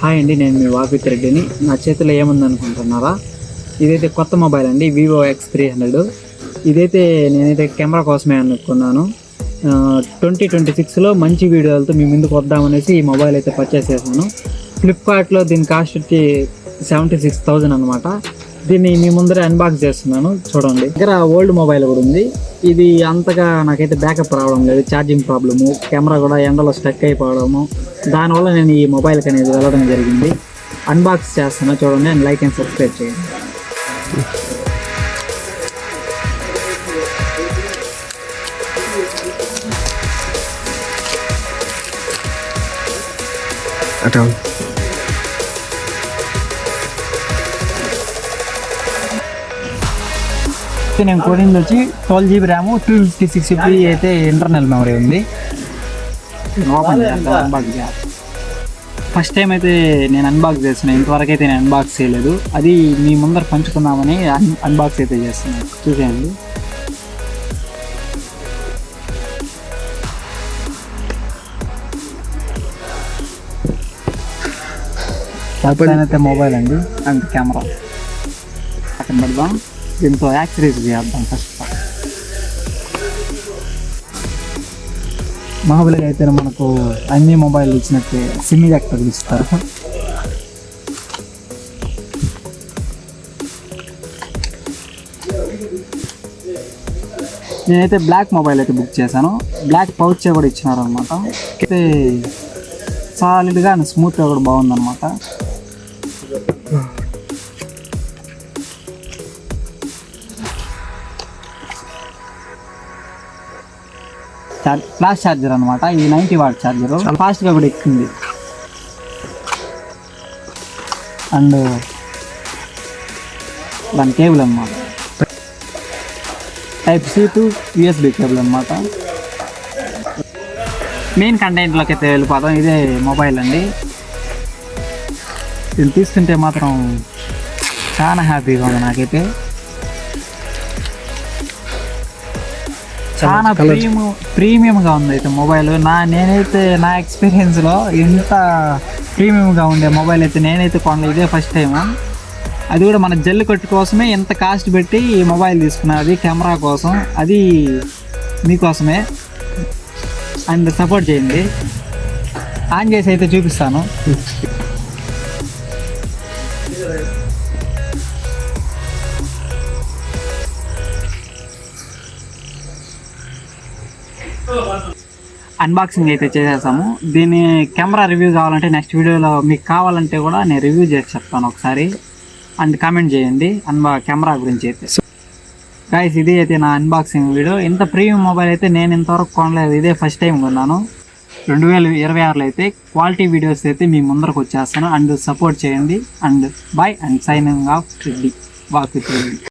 Hi అండి నేను మీ వాపిత్ రెడ్డిని. నా చేతిలో ఏముంది అనుకుంటున్నారా ఇదైతే కొత్త మొబైల్ అండి వివో ఎక్స్ త్రీ హండ్రెడ్. ఇదైతే నేనైతే కెమెరా కోసమే అనుకున్నాను. ట్వంటీ ట్వంటీ సిక్స్లో మంచి వీడియోలతో మీ ముందుకు వద్దామనేసి ఈ మొబైల్ అయితే పర్చేస్ చేశాను. ఫ్లిప్కార్ట్లో దీని కాస్ట్ వచ్చి సెవెంటీ సిక్స్ థౌజండ్ అనమాట దీన్ని మీ ముందరే అన్బాక్స్ చేస్తున్నాను. చూడండి. దగ్గర ఓల్డ్ మొబైల్ కూడా ఉంది. ఇది అంతగా నాకైతే బ్యాకప్ రావడం లేదు. ఛార్జింగ్ ప్రాబ్లము కెమెరా కూడా ఎండలో స్టక్ అయిపోవడము దానివల్ల నేను ఈ మొబైల్కి అనేది వెళ్ళడం జరిగింది. అన్బాక్స్ చేస్తాను చూడండి అండ్ లైక్ అండ్ సబ్స్క్రైబ్ చేయండి. అటు. అయితే నేను కొనింది వచ్చి twelve GB RAM two fifty six GB అయితే ఇంటర్నల్ మెమరీ ఉంది. ఫస్ట్ టైం అయితే నేను అన్బాక్స్ చేస్తున్నాను ఇంతవరకు అయితే నేను అన్బాక్స్ చేయలేదు. అది మీ ముందర పంచుకుందామని అన్ అన్బాక్స్ అయితే చేస్తున్నాను చూసేయండి. అయితే మొబైల్ అండి. And camera. పక్కన పెడదాం. దీంతో యాక్సరీస్ చేద్దాం ఫస్ట్ మామూలుగా అయితే మనకు అన్ని మొబైల్ ఇచ్చినట్టే సిమ్ జాక్ తగిలిస్తారు నేనైతే బ్లాక్ మొబైల్ అయితే బుక్ చేశాను. బ్లాక్ పౌచ్ కూడా ఇచ్చినారు అనమాట అయితే సాలిడ్గా స్మూత్గా కూడా బాగుందన్నమాట చార్జ్ ఫ్లాష్ ఛార్జర్ అనమాట ఇది నైంటీ వాట్ ఛార్జర్ ఫాస్ట్గా కూడా ఎక్కుంది. అండ్ దాని కేబుల్ అనమాట type C to USB cable అనమాట మెయిన్ కంటెంట్లోకి అయితే వెళ్ళిపోతాం ఇదే మొబైల్ అండి. ఇది తీసుకుంటే మాత్రం చాలా హ్యాపీగా ఉంది నాకైతే. చాలా ప్రీమియం ప్రీమియంగా ఉంది అయితే మొబైల్. నా నేనైతే నా ఎక్స్పీరియన్స్లో ఇంత ప్రీమియంగా ఉండే మొబైల్ అయితే నేనైతే కొనలేదు. ఇదే ఫస్ట్ టైం అది కూడా మన జల్లి కొట్టు కోసమే ఎంత కాస్ట్ పెట్టి ఈ మొబైల్ తీసుకున్నది కెమెరా కోసం. అది మీకోసమే. అండ్ సపోర్ట్ చేయండి. ఆన్ చేసి అయితే చూపిస్తాను. అన్బాక్సింగ్ అయితే చేసేసాము. దీని కెమెరా రివ్యూ కావాలంటే నెక్స్ట్ వీడియోలో మీకు కావాలంటే కూడా నేను రివ్యూ చేసి చెప్తాను ఒకసారి. అండ్ కామెంట్ చేయండి. అన్బా కెమెరా గురించి అయితే. గాయస్ ఇది అయితే నా అన్బాక్సింగ్ వీడియో ఇంత ప్రీమియం మొబైల్ అయితే నేను ఇంతవరకు కొనలేదు. ఇదే ఫస్ట్ టైం కొన్నాను. రెండు వేల ఇరవై ఆరులో అయితే క్వాలిటీ వీడియోస్ అయితే మీ ముందరకు వచ్చేస్తాను. అండ్ సపోర్ట్ చేయండి. And bye and signing off Reddy walk with